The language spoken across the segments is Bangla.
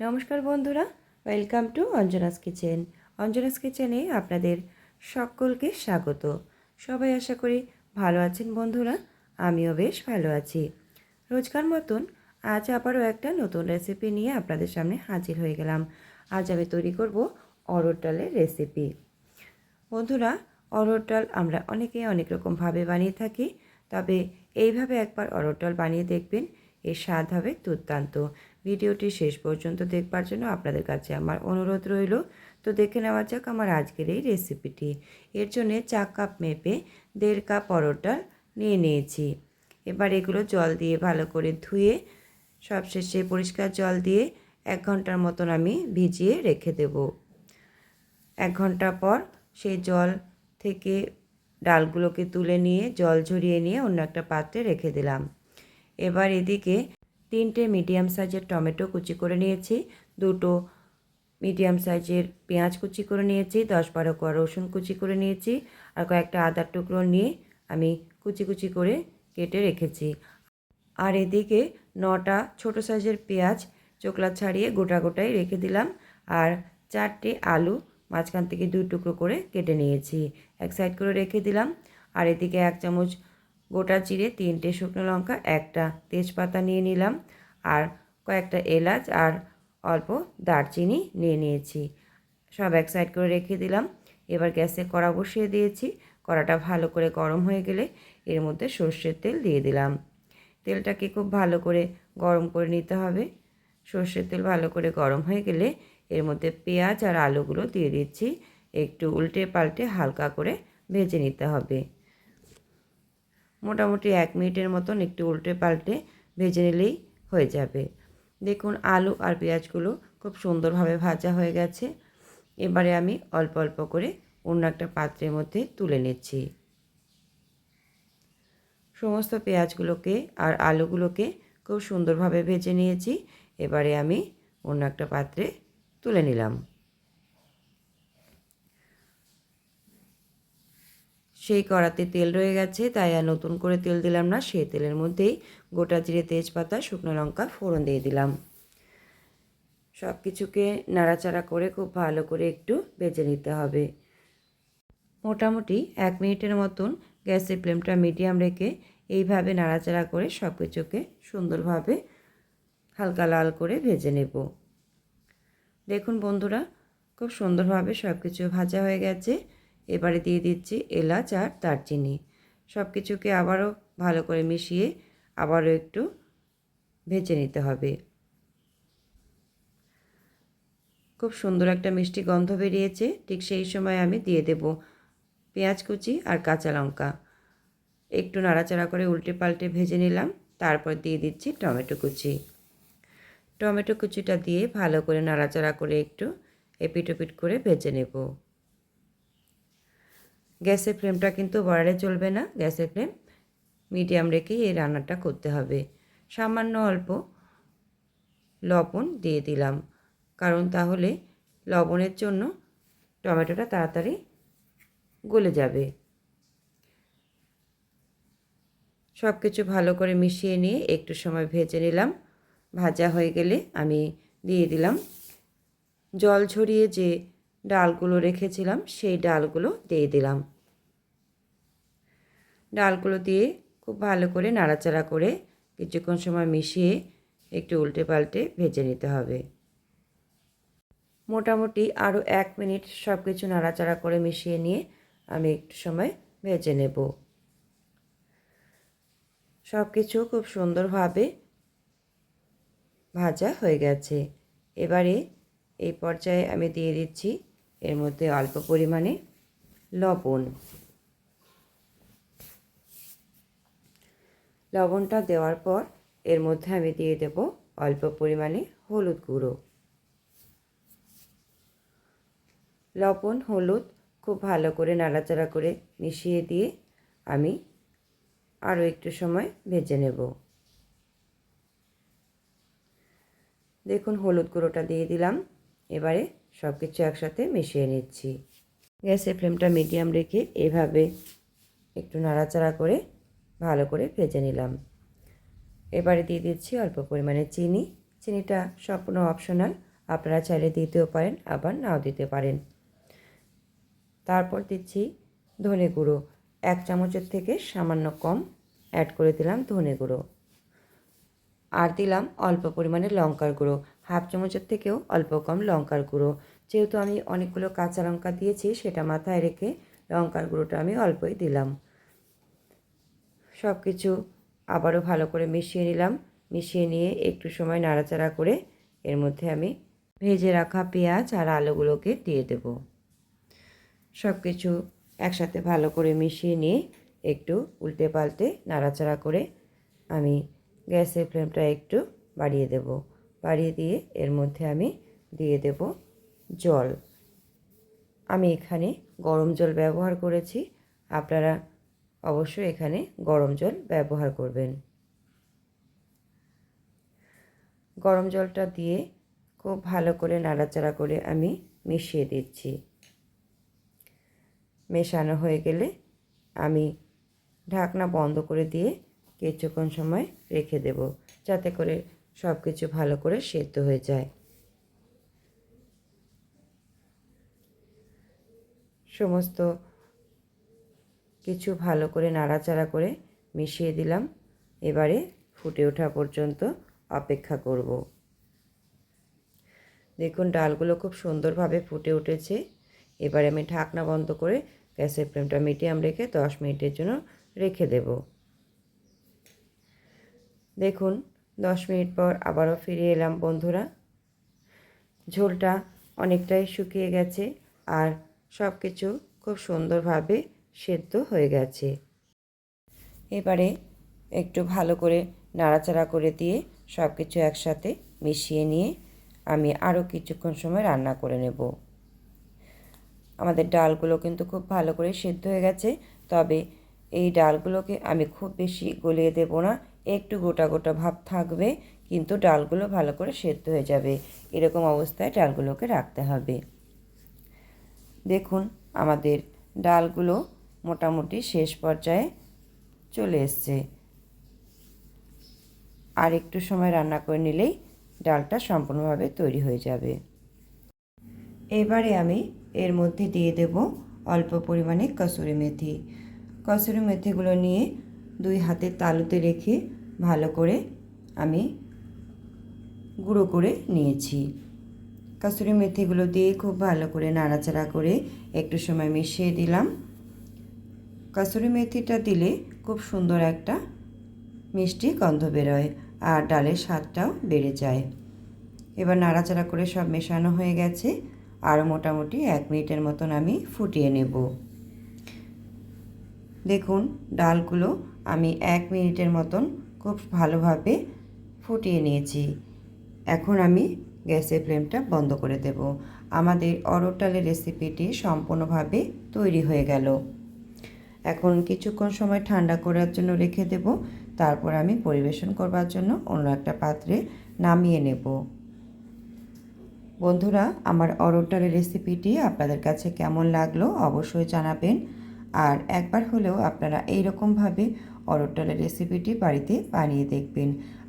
নমস্কার বন্ধুরা welcome to Anjana's kitchen Anjana's কিচেনে আপনাদের সকলকে স্বাগত। সবাই আশা করি ভালো আছেন বন্ধুরা, আমিও বেশ ভালো আছি। রোজকার মতন আজ আবারও একটা নতুন রেসিপি নিয়ে আপনাদের সামনে হাজির হয়ে গেলাম। আজ আমি তৈরি করব অরড় ডালের রেসিপি বন্ধুরা অরড় ডাল আমরা অনেকে অনেক রকমভাবে বানিয়ে থাকি, তবে এইভাবে একবার অরড় ডাল বানিয়ে দেখবেন, এর স্বাদ হবে দুর্দান্ত। ভিডিওটি শেষ পর্যন্ত দেখবার জন্য আপনাদের কাছে আমার অনুরোধ রইল। তো দেখে নেওয়া যাক আমার আজকের এই রেসিপিটি। এর জন্য চা কাপ মেপে দেড় কাপ পরোটা নিয়ে নিয়েছি। এবার এগুলো জল দিয়ে ভালো করে ধুয়ে, সবশেষে পরিষ্কার জল দিয়ে এক ঘণ্টার মতন আমি ভিজিয়ে রেখে দেব। এক ঘণ্টা পর সেই জল থেকে ডালগুলোকে তুলে নিয়ে, জল ঝরিয়ে নিয়ে অন্য একটা পাত্রে রেখে দিলাম। এবার এদিকে তিনটে মিডিয়াম সাইজের টমেটো কুচি করে নিয়েছি, দুটো মিডিয়াম সাইজের পেঁয়াজ কুচি করে নিয়েছি, দশ বারো কোয়া রসুন কুচি করে নিয়েছি আর কয়েকটা আদার টুকরো নিয়ে আমি কুচি কুচি করে কেটে রেখেছি। আর এদিকে নটা ছোট সাইজের পেঁয়াজ চোকলা ছাড়িয়ে গোটা গোটাই রেখে দিলাম আর চারটে আলু মাঝখান থেকে দুই টুকরো করে কেটে নিয়েছি, এক সাইড করে রেখে দিলাম। আর এদিকে এক চামচ গোটা চিড়ে তিনটে শুকনো লঙ্কা, একটা তেজপাতা নিয়ে নিলাম, আর কয়েকটা এলাচ আর অল্প দারচিনি নিয়ে নিয়েছি। সব এক সাইড করে রেখে দিলাম। এবার গ্যাসে কড়া বসিয়ে দিয়েছি। কড়াটা ভালো করে গরম হয়ে গেলে এর মধ্যে সর্ষের তেল দিয়ে দিলাম। তেলটাকে খুব ভালো করে গরম করে নিতে হবে। সর্ষের তেল ভালো করে গরম হয়ে গেলে এর মধ্যে পেঁয়াজ আর আলুগুলো দিয়ে দিচ্ছি। একটু উল্টে পাল্টে হালকা করে ভেজে নিতে হবে। মোটামুটি এক মিনিটের মতন একটু উল্টে পাল্টে ভেজে নিলেই হয়ে যাবে। দেখুন, আলু আর পেঁয়াজগুলো খুব সুন্দরভাবে ভাজা হয়ে গেছে। এবারে আমি অল্প অল্প করে অন্য একটা পাত্রের মধ্যে তুলে নিচ্ছি। সমস্ত পেঁয়াজগুলোকে আর আলুগুলোকে খুব সুন্দরভাবে ভেজে নিয়েছি। এবারে আমি অন্য একটা পাত্রে তুলে নিলাম। সেই কড়াতে তেল রয়ে গেছে, তাই আর নতুন করে তেল দিলাম না। সেই তেলের মধ্যেই গোটা জিরে তেজপাতা, শুকনো লঙ্কা ফোড়ন দিয়ে দিলাম। সব কিছুকে নাড়াচাড়া করে খুব ভালো করে একটু বেজে নিতে হবে। মোটামুটি এক মিনিটের মতন গ্যাসের ফ্লেমটা মিডিয়াম রেখে এইভাবে নাড়াচাড়া করে সব কিছুকে সুন্দরভাবে হালকা লাল করে ভেজে নেব। দেখুন বন্ধুরা, খুব সুন্দরভাবে সব কিছু ভাজা হয়ে গেছে। এবারে দিয়ে দিচ্ছি এলাচ আর দারচিনি। সব কিছুকে আবারও ভালো করে মিশিয়ে আবারও একটু ভেজে নিতে হবে। খুব সুন্দর একটা মিষ্টি গন্ধ বেরিয়েছে, ঠিক সেই সময় আমি দিয়ে দেব পেঁয়াজ কুচি আর কাঁচা লঙ্কা। একটু নাড়াচাড়া করে উল্টে পাল্টে ভেজে নিলাম, তারপর দিয়ে দিচ্ছি টমেটো কুচি। টমেটো কুচিটা দিয়ে ভালো করে নাড়াচাড়া করে একটু এপিট ওপিট করে ভেজে নেব। গ্যাসের ফ্লেমটা কিন্তু বাড়ালে চলবে না। গ্যাসের ফ্লেম মিডিয়াম রেখেই এই রান্নাটা করতে হবে। সামান্য অল্প লবণ দিয়ে দিলাম। কারণ তাহলে লবণের জন্য টমেটোটা তাড়াতাড়ি গলে যাবে। সব কিছু ভালো করে মিশিয়ে নিয়ে একটু সময় ভেজে নিলাম। ভাজা হয়ে গেলে আমি দিয়ে দিলাম। জল ঝরিয়ে যে ডালগুলো রেখেছিলাম, সেই ডালগুলো দিয়ে দিলাম। ডালগুলো দিয়ে খুব ভালো করে নাড়াচাড়া করে কিছুক্ষণ সময় মিশিয়ে একটু উল্টে পাল্টে ভেজে নিতে হবে। মোটামুটি আরও এক মিনিট সব কিছু নাড়াচাড়া করে মিশিয়ে নিয়ে আমি একটু সময় ভেজে নেব। সব কিছু খুব সুন্দরভাবে ভাজা হয়ে গেছে। এবারে এই পর্যায়ে আমি দিয়ে দিচ্ছি এর মধ্যে অল্প পরিমাণে লবণ। লবণটা দেওয়ার পর এর মধ্যে আমি দিয়ে দেব অল্প পরিমাণে হলুদ গুঁড়ো। লবণ, হলুদ খুব ভালো করে নাড়াচাড়া করে মিশিয়ে দিয়ে আমি আরও একটু সময় ভেজে নেব। দেখুন, হলুদ গুঁড়োটা দিয়ে দিলাম। এবারে সব কিছু একসাথে মিশিয়ে নিচ্ছি। গ্যাসের ফ্লেমটা মিডিয়াম রেখে এভাবে একটু নাড়াচাড়া করে ভালো করে ভেজে নিলাম। এবারে দিয়ে দিচ্ছি অল্প পরিমাণে চিনি। চিনিটা সম্পূর্ণ অপশনাল আপনারা চাইলে দিতেও পারেন, আবার নাও দিতে পারেন। তারপর দিচ্ছি ধনে গুঁড়ো। এক চামচের থেকে সামান্য কম অ্যাড করে দিলাম ধনে গুঁড়ো। আর দিলাম অল্প পরিমাণে লঙ্কার গুঁড়ো। হাফ চামচের থেকেও অল্প কম লঙ্কার গুঁড়ো। যেহেতু আমি অনেকগুলো কাঁচা লঙ্কা দিয়েছি, সেটা মাথায় রেখে লঙ্কার গুঁড়োটা আমি অল্পই দিলাম। সব কিছু আবারও ভালো করে মিশিয়ে নিলাম। মিশিয়ে নিয়ে একটু সময় নাড়াচাড়া করে এর মধ্যে আমি ভেজে রাখা পেঁয়াজ আর আলুগুলোকে দিয়ে দেব। সব কিছু একসাথে ভালো করে মিশিয়ে নিয়ে একটু উল্টে পাল্টে নাড়াচাড়া করে আমি গ্যাসের ফ্লেমটা একটু বাড়িয়ে দেব। বাড়িয়ে দিয়ে এর মধ্যে আমি দিয়ে দেব জল। আমি এখানে গরম জল ব্যবহার করেছি। আপনারা অবশ্যই এখানে গরম জল ব্যবহার করবেন। গরম জলটা দিয়ে খুব ভালো করে নাড়াচাড়া করে আমি মিশিয়ে দিচ্ছি। মেশানো হয়ে গেলে আমি ঢাকনা বন্ধ করে দিয়ে কিছুক্ষণ সময় রেখে দেব। যাতে করে সব কিছু ভালো করে সেদ্ধ হয়ে যায়। সমস্ত কিছু ভালো করে নাড়াচাড়া করে মিশিয়ে দিলাম। এবারে ফুটে ওঠা পর্যন্ত অপেক্ষা করব। দেখুন, ডালগুলো খুব সুন্দরভাবে ফুটে উঠেছে। এবারে আমি ঢাকনা বন্ধ করে গ্যাসের ফ্লেমটা মিডিয়াম রেখে দশ মিনিটের জন্য রেখে দেব। দেখুন দশ মিনিট পর আবারও ফিরে এলাম, বন্ধুরা। ঝোলটা অনেকটাই শুকিয়ে গেছে আর সব কিছু খুব সুন্দরভাবে সেদ্ধ হয়ে গেছে। এবারে একটু ভালো করে নাড়াচাড়া করে দিয়ে সব কিছু একসাথে মিশিয়ে নিয়ে আমি আরও কিছুক্ষণ সময় রান্না করে নেব। আমাদের ডালগুলো কিন্তু খুব ভালো করে সেদ্ধ হয়ে গেছে, তবে এই ডালগুলোকে আমি খুব বেশি গলিয়ে দেব না একটু গোটা গোটা ভাব থাকবে, কিন্তু ডালগুলো ভালো করে সেদ্ধ হয়ে যাবে। এরকম অবস্থায় ডালগুলোকে রাখতে হবে। দেখুন, আমাদের ডালগুলো মোটামুটি শেষ পর্যায়ে চলে এসছে। আর একটু সময় রান্না করে নিলেই ডালটা সম্পূর্ণভাবে তৈরি হয়ে যাবে। এবারে আমি এর মধ্যে দিয়ে দেব অল্প পরিমাণে কসুরি মেথি। কসুরি মেথিগুলো নিয়ে দুই হাতের তালুতে রেখে ভালো করে আমি গুঁড়ো করে নিয়েছি। কসুরি মেথিগুলো দিয়ে খুব ভালো করে নাড়াচাড়া করে একটু সময় মিশিয়ে দিলাম। কসুরি মেথিটা দিলে খুব সুন্দর একটা মিষ্টি গন্ধ বেরোয় আর ডালের স্বাদটাও বেড়ে যায়। এবার নাড়াচাড়া করে সব মেশানো হয়ে গেছে। আর মোটামুটি এক মিনিটের মতন আমি ফুটিয়ে নেব। দেখুন, ডালগুলো আমি এক মিনিটের মতন খুব ভালোভাবে ফুটিয়ে নিয়েছি। এখন আমি গ্যাসের ফ্লেমটা বন্ধ করে দেব। আমাদের অরড় ডালের রেসিপিটি সম্পূর্ণভাবে তৈরি হয়ে গেল। এখন কিছুক্ষণ সময় ঠান্ডা করার জন্য রেখে দেব। তারপর আমি পরিবেশন করবার জন্য অন্য একটা পাত্রে নামিয়ে নেব। বন্ধুরা, আমার অরড় ডালের রেসিপিটি আপনাদের কাছে কেমন লাগল অবশ্যই জানাবেন। আর একবার হলেও আপনারা এই রকমভাবে ডালের রেসিপিটি বাড়িতে বানিয়ে দেখবেন।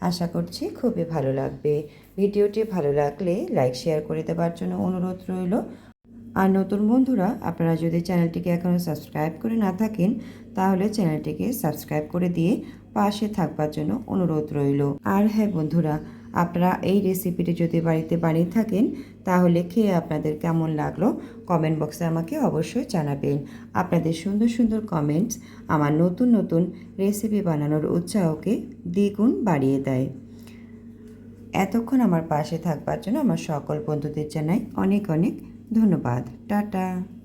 আশা করছি খুবই ভালো লাগবে। ভিডিওটি ভালো লাগলে লাইক, শেয়ার করে দেওয়ার জন্য অনুরোধ রইল। আর নতুন বন্ধুরা, আপনারা যদি চ্যানেলটিকে এখনও সাবস্ক্রাইব করে না থাকেন, তাহলে চ্যানেলটিকে সাবস্ক্রাইব করে দিয়ে পাশে থাকবার জন্য অনুরোধ রইল। আর হ্যাঁ বন্ধুরা আপনারা এই রেসিপিটি যদি বাড়িতে বানিয়ে থাকেন, তাহলে খেয়ে আপনাদের কেমন লাগল কমেন্ট বক্সে আমাকে অবশ্যই জানাবেন। আপনাদের সুন্দর সুন্দর কমেন্টস আমার নতুন নতুন রেসিপি বানানোর উৎসাহকে দ্বিগুণ বাড়িয়ে দেয়। এতক্ষণ আমার পাশে থাকবার জন্য আমার সকল বন্ধুদের জানাই অনেক অনেক ধন্যবাদ। টাটা।